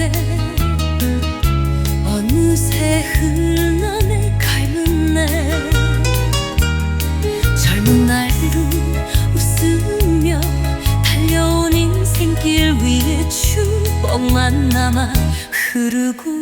때 어느새 흘러내 갈문 날 젊은 날로 웃으며 달려온 인생길 위에 추억만 남아 흐르고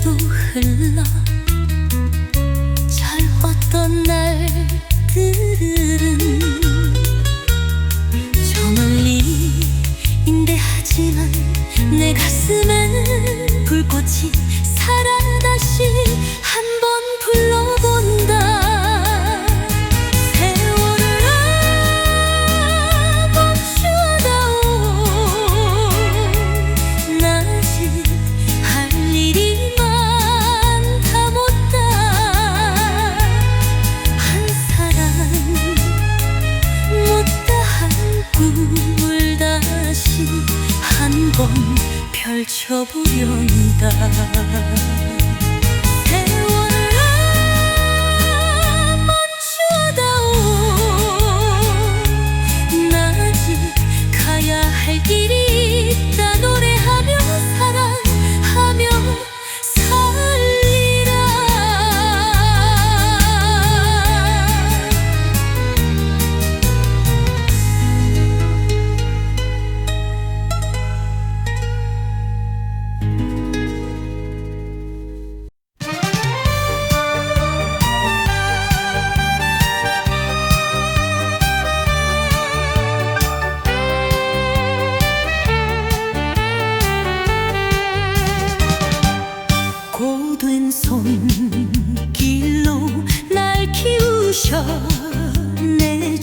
不恨了。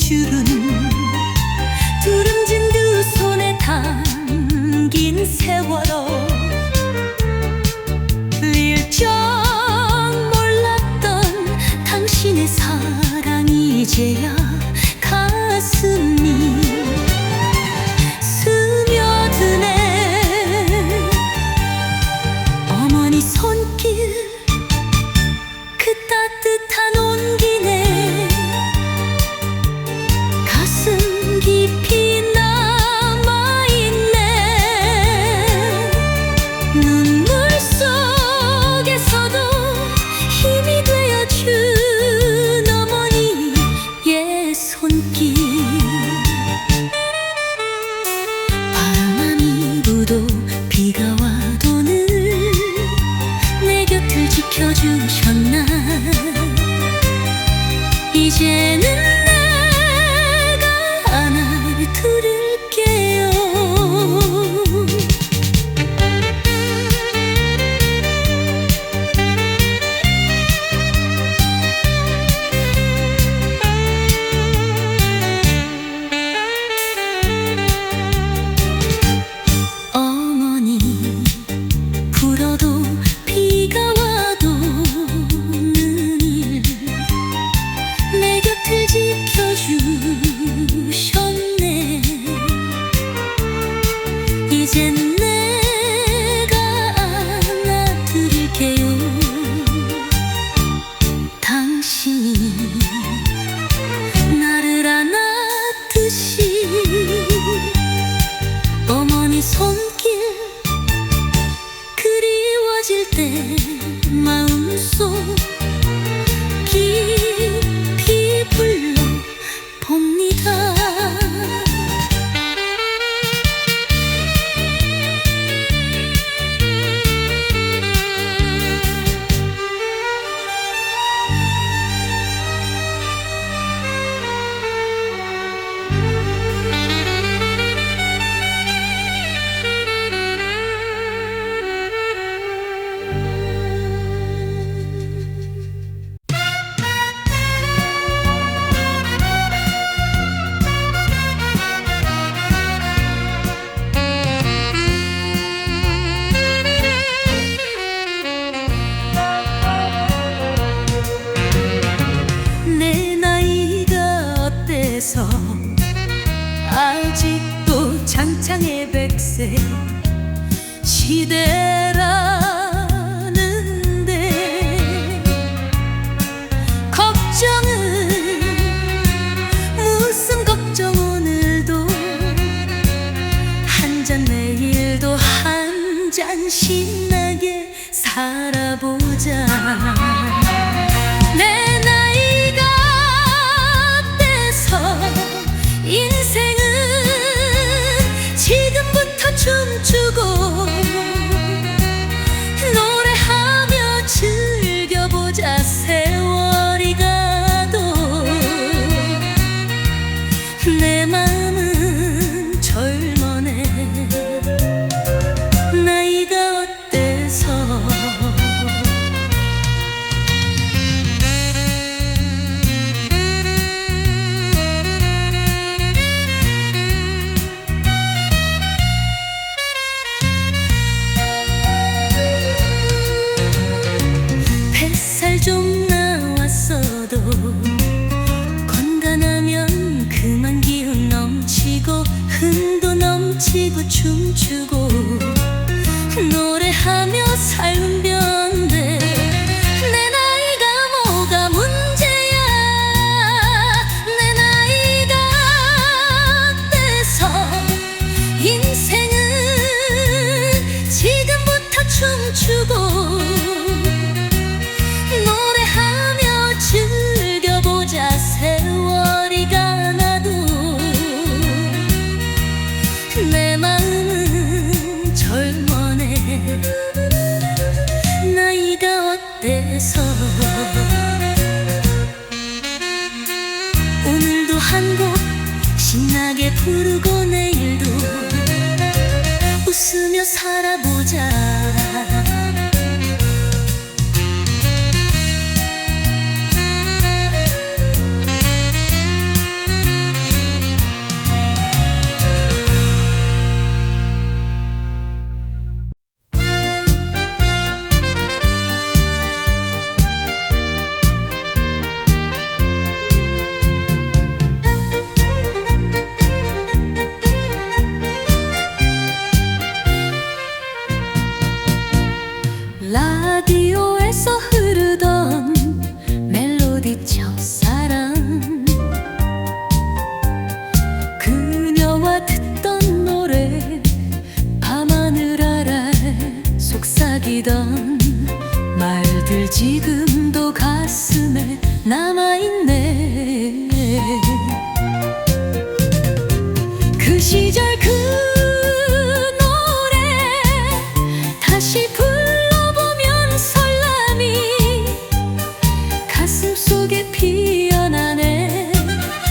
주름 두름진 두 손에 담긴 세월호. 일정 몰랐던 당신의 사랑이 이제야 기대라는데 걱정은 무슨 걱정 오늘도 한 잔 내일도 한 잔 신나게 살아보자. 내 나이가 돼서 인 춤추고 노래하며 있네. 그 시절 그 노래 다시 불러보면 설렘이 가슴 속에 피어나네.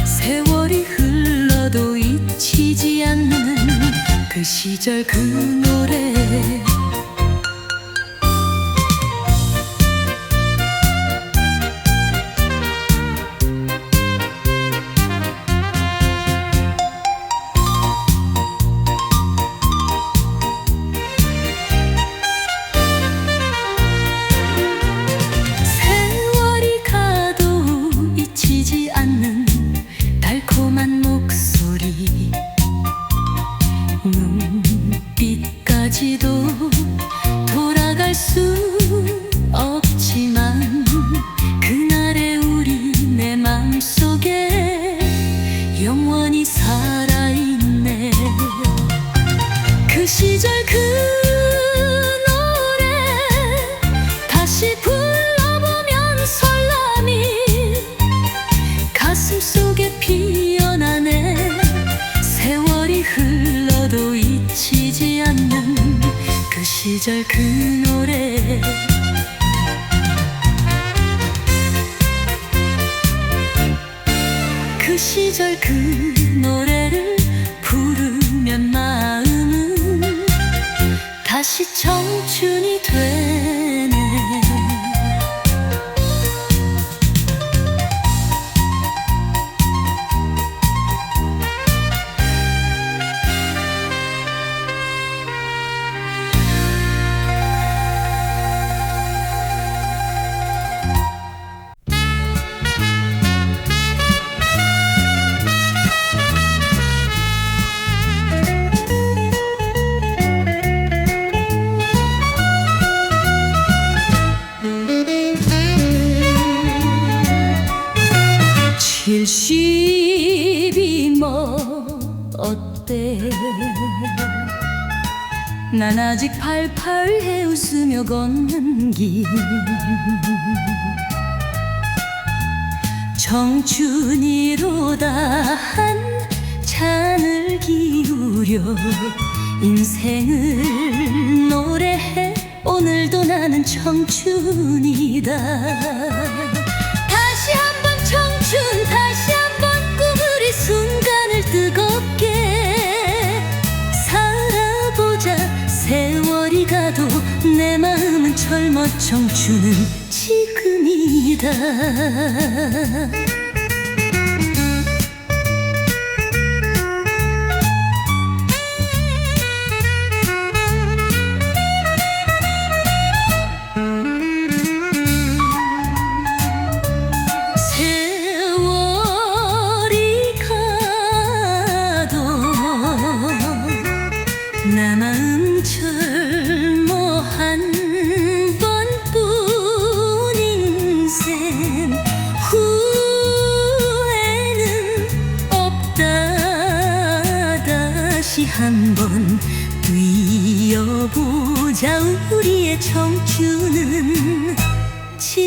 세월이 흘러도 잊히지 않는 그 시절 그 노래. 다시 청춘이 돼. 난 아직 팔팔해 웃으며 걷는 길. 청춘이로다 한 잔을 기울여 인생을 노래해. 오늘도 나는 청춘이다 내 마음은 젊어 청춘은 지금이다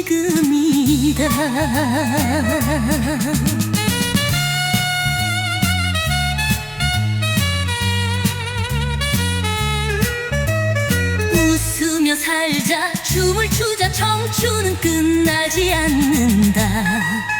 지금이다. 웃으며 살자. 춤을 추자. 청춘은 끝나지 않는다